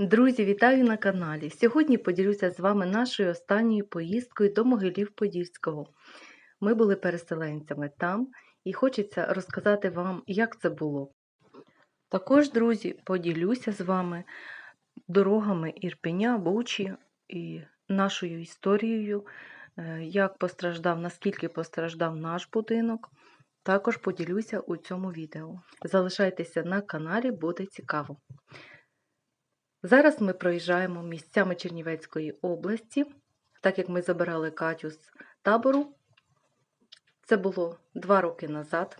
Друзі, вітаю на каналі. Сьогодні поділюся з вами нашою останньою поїздкою до Могилів Подільського. Ми були переселенцями там і хочеться розказати вам, як це було. Також, друзі, поділюся з вами дорогами Ірпеня, Бучі і нашою історією, е, як постраждав, наскільки постраждав наш будинок. Також поділюся у цьому відео. Залишайтеся на каналі, буде цікаво. Зараз ми проїжджаємо місцями Чернівецької області, так як ми забирали Катю з табору. Це було два роки назад.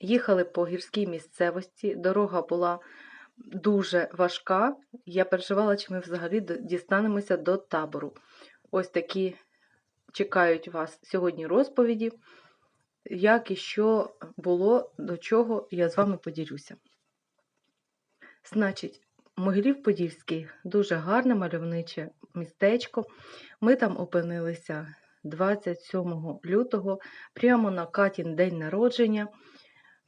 Їхали по гірській місцевості. Дорога була дуже важка. Я переживала, чи ми взагалі дістанемося до табору. Ось такі чекають вас сьогодні розповіді, як і що було, до чого я з вами поділюся. Значить, Могилів Подільський дуже гарне мальовниче містечко. Ми там опинилися 27 лютого, прямо на Катін день народження.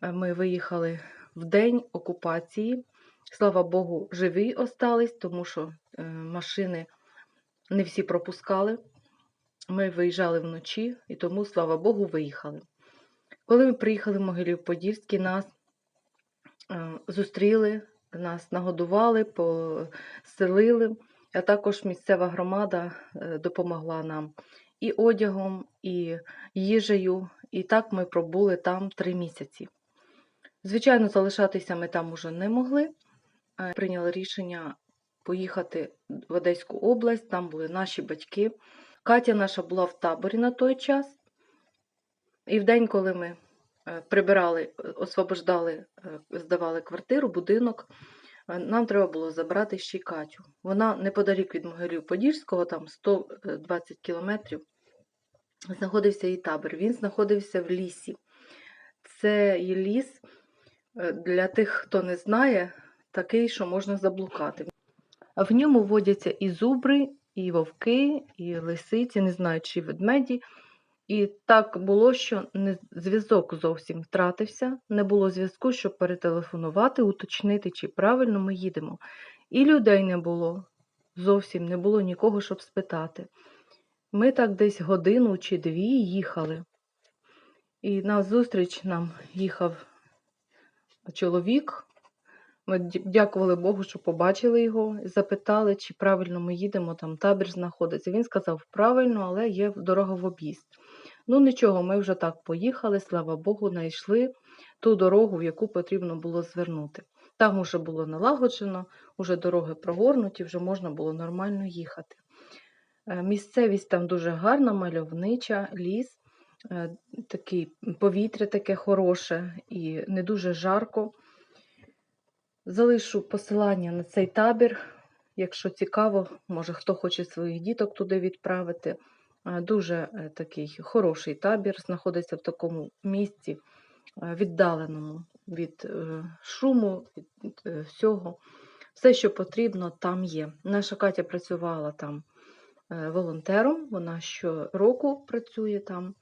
Е, Ми виїхали в день окупації. Слава Богу, живі остались, тому що е, машини не всі пропускали. Ми виїжджали вночі і тому, слава Богу, виїхали. Коли ми приїхали в Могилів Подільський, нас е, зустріли, нас нагодували, поселили, а також місцева громада е, допомогла нам і одягом, і їжею. І так ми пробули там три місяці. Звичайно, залишатися ми там уже не могли. Е, Прийняли рішення поїхати в Одеську область, там були наші батьки. Катя наша була в таборі на той час. І в день, коли ми прибирали, е, освобождали, е, здавали квартиру, будинок, е, нам треба було забрати ще й Катю. Вона неподалік від Могилів Подільського, там 120 кілометрів, знаходився її табор. Він знаходився в лісі. Це ліс е, для тих, хто не знає, такий, що можна заблукати. В ньому водяться і зубри, і вовки, і лисиці, не знаю, чи ведмеді. І так було, що зв'язок зовсім втратився, не було зв'язку, щоб перетелефонувати, уточнити, чи правильно ми їдемо. І людей не було, зовсім не було нікого, щоб спитати. Ми так десь годину чи дві їхали. І на зустріч нам їхав чоловік. Ми дякували Богу, що побачили його, запитали, чи правильно ми їдемо, там табір знаходиться. Він сказав, правильно, але є дорога в об'їзд. Ну нічого, ми вже так поїхали, слава Богу, знайшли ту дорогу, в яку потрібно було звернути. Там уже було налагоджено, уже дороги прогорнуті, вже можна було нормально їхати. Е, Місцевість там дуже гарна, мальовнича, ліс, е, такий, повітря таке хороше і не дуже жарко. Залишу посилання на цей табір. Якщо цікаво, може хто хоче своїх діток туди відправити. Е, Дуже е, такий хороший табір, знаходиться в такому місці е, віддаленому від шуму, від всього. Все, що потрібно, там є. Наша Катя працювала там волонтером, вона щороку працює там.